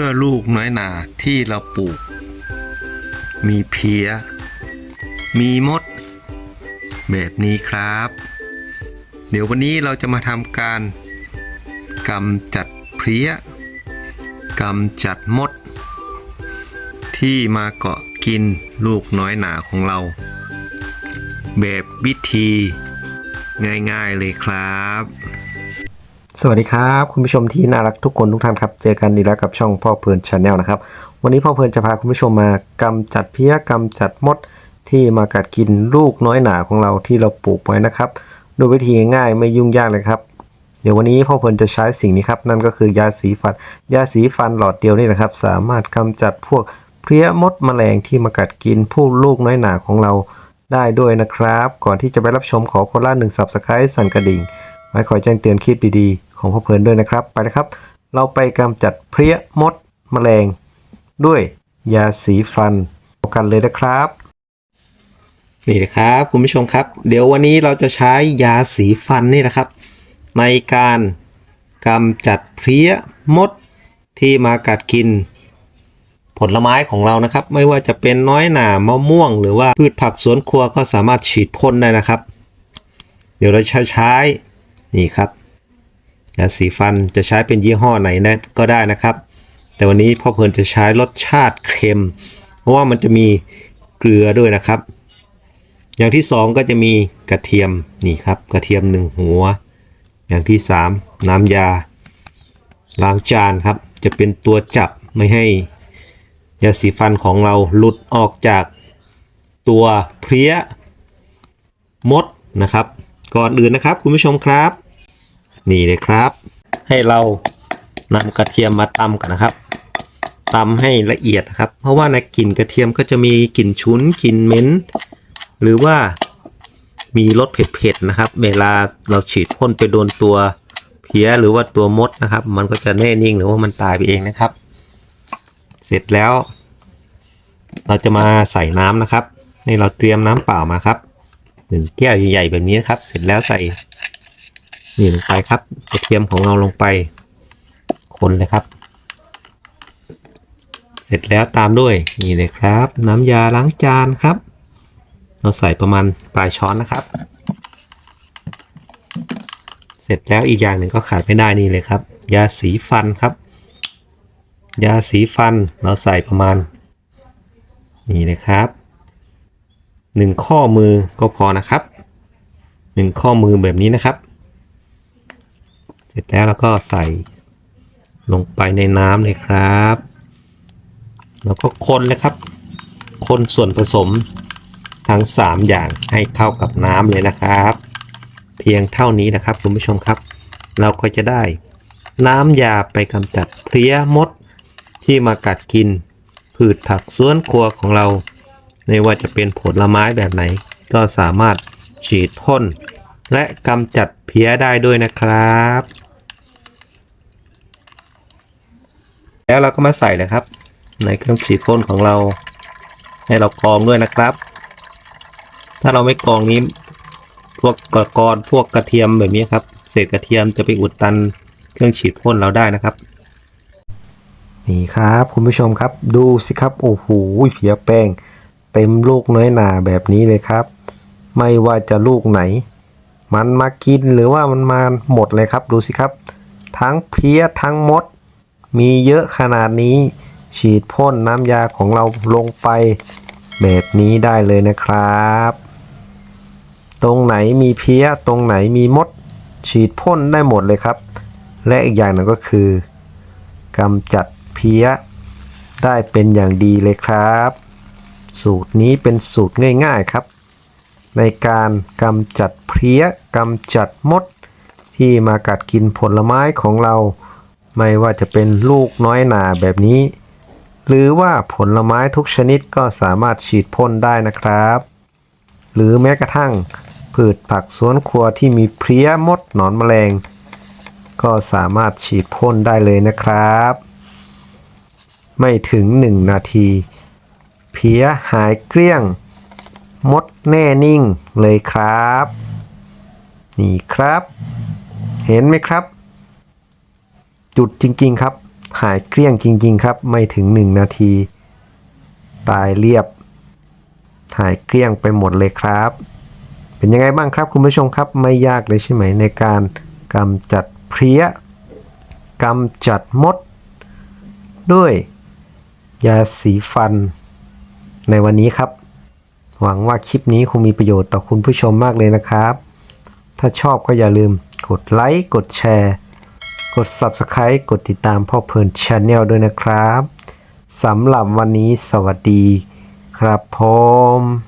มื่อลูกน้อยหนาที่เราปลูก มีเพี้ย มีมด แบบนี้ครับ เดี๋ยววันนี้เราจะมาทำการกำจัดเพี้ยกำจัดมด ที่มาเกาะกินลูกน้อยหนาของเรา แบบวิธี ง่ายๆเลยครับ สวัสดีครับ คุณผู้ชมที่น่ารักทุกคนทุกท่านครับ เจอกันดีแล้วกับช่องพ่อเพลินชาแนลนะครับ วันนี้พ่อเพลินจะพาคุณผู้ชมมากำจัดเพี้ยกำจัดมดที่มากัดกินลูกน้อยหนาของเราที่เราปลูกไว้นะครับโดยวิธีง่ายไม่ยุ่งยากเลยครับ เดี๋ยววันนี้พ่อเพลินจะใช้สิ่งนี้ครับนั่นก็คือยาสีฟัน ยาสีฟันหลอดเดียวนี่นะครับ สามารถกำจัดพวกเพี้ยมดแมลงที่มากัดกินผู้ลูกน้อยหนาของเราได้ด้วยนะครับ ก่อนที่จะไปรับชมขอคนละหนึ่งสับสไครต์สั่นกระดิ่ง ไว้คอยแจ้งเตือนคลิปดีๆ ของพ่อเพลินด้วยนะครับ ไปเลยครับ เราไปกำจัดเพลี้ยมดแมลง ด้วยยาสีฟันกันเลยนะครับ นี่นะครับคุณผู้ชมครับ เดี๋ยววันนี้เราจะใช้ยาสีฟันนี่นะครับ ในการกำจัดเพลี้ยมดที่มากัดกิน ผลไม้ของเรานะครับ ไม่ว่าจะเป็นน้อยหนามะม่วง หรือว่าพืชผักสวนครัวก็สามารถฉีดพ่นได้นะครับ เดี๋ยวเราใช้ใช้ นี่ครับยาสีฟันจะใช้เป็นยี่ห้อไหนนะก็ได้นะครับ แต่วันนี้พ่อเพลินจะใช้รสชาติเค็ม เพราะว่ามันจะมีเกลือด้วยนะครับ อย่างที่สองก็จะมีกระเทียมนี่ครับกระเทียมหนึ่งหัว อย่างที่สามน้ำยาล้างจานครับ จะเป็นตัวจับไม่ให้ยาสีฟันของเราหลุดออกจากตัวเพลี้ยมดนะครับ ก่อนอื่นนะครับคุณผู้ชมครับ นี่เลยครับ ให้เรานำกระเทียมมาตำกันนะครับตำให้ละเอียดนะครับ เพราะว่าในกลิ่นกระเทียมก็จะมีกลิ่นฉุนกลิ่นเหม็นหรือว่ามีรสเผ็ดๆนะครับ เวลาเราฉีดพ่นไปโดนตัวเพี้ยหรือว่าตัวมดนะครับ มันก็จะแน่นิ่งหรือว่ามันตายไปเองนะครับ เสร็จแล้ว เราจะมาใส่น้ำนะครับ นี่เราเตรียมน้ำเปล่ามาครับ หนึ่งแก้วใหญ่ๆแบบนี้นะครับ เสร็จแล้วใส่นี่ลงไปครับกระเทียมของเราลงไป คนเลยครับ เสร็จแล้วตามด้วยนี่เลยครับ น้ำยาล้างจานครับ เราใส่ประมาณปลายช้อนนะครับ เสร็จแล้วอีกอย่างหนึ่งก็ขาดไม่ได้นี่เลยครับ ยาสีฟันครับ ยาสีฟันเราใส่ประมาณ นี่นะครับ หนึ่งข้อมือก็พอนะครับหนึ่งข้อมือแบบนี้นะครับ เสร็จแล้วเราก็ใส่ลงไปในน้ำเลยครับ แล้วก็คนเลยครับ คนส่วนผสมทั้ง 3 อย่างให้เข้ากับน้ำเลยนะครับ เพียงเท่านี้นะครับคุณผู้ชมครับ เราก็จะได้ น้ำยาไปกำจัดเพลี้ยมดที่มากัดกิน พืชผักสวนครัวของเรา ไม่ว่าจะเป็นผลไม้แบบไหน ก็สามารถฉีดพ่นและกำจัดเพี้ยได้ด้วยนะครับ แล้วเราก็มาใส่เลยครับ ในเครื่องฉีดพ่นของเรา ให้เรากรองด้วยนะครับ ถ้าเราไม่กรองนี้ พวกกระกรพวกกระเทียมแบบนี้ครับ เศษกระเทียมจะไปอุดตันเครื่องฉีดพ่นเราได้นะครับนี่ครับคุณผู้ชมครับดูสิครับ โอ้โหเพียแป้ง เต็มลูกน้อยหนาแบบนี้เลยครับ ไม่ว่าจะลูกไหน มันมากินหรือว่ามันมาหมดเลยครับดูสิครับ ทั้งเพี้ยทั้งมด มีเยอะขนาดนี้ ฉีดพ่นน้ำยาของเราลงไป แบบนี้ได้เลยนะครับ ตรงไหนมีเพี้ยตรงไหนมีมด ฉีดพ่นได้หมดเลยครับ และอีกอย่างหนึ่งก็คือกำจัดเพี้ยได้เป็นอย่างดีเลยครับ สูตรนี้เป็นสูตรง่ายๆครับ ในการกำจัดเพลี้ยกำจัดมด ที่มากัดกินผลไม้ของเรา ไม่ว่าจะเป็นลูกน้อยหนาแบบนี้ หรือว่าผลไม้ทุกชนิดก็สามารถฉีดพ่นได้นะครับ หรือแม้กระทั่งพืชผักสวนครัวที่มีเพลี้ยมดหนอนแมลง ก็สามารถฉีดพ่นได้เลยนะครับ ไม่ถึง 1 นาที เพี้ยหายเกลี้ยง มดแน่นิ่งเลยครับ นี่ครับ เห็นไหมครับ จุดจริงๆครับ หายเกลี้ยงจริง ๆ ครับ ไม่ถึง 1 นาที ตายเรียบ หายเกลี้ยงไปหมดเลยครับ เป็นยังไงบ้างครับคุณผู้ชมครับ ไม่ยากเลยใช่ไหมในการกำจัดเพลี้ยกำจัดมด ด้วย ยาสีฟัน ในวันนี้ครับ หวังว่าคลิปนี้คงมีประโยชน์ต่อคุณผู้ชมมากเลยนะครับ ถ้าชอบก็อย่าลืมกดไลค์กดแชร์ กด Subscribe กดติดตามพ่อเพลินชาแนลด้วยนะครับสำหรับวันนี้สวัสดีครับผม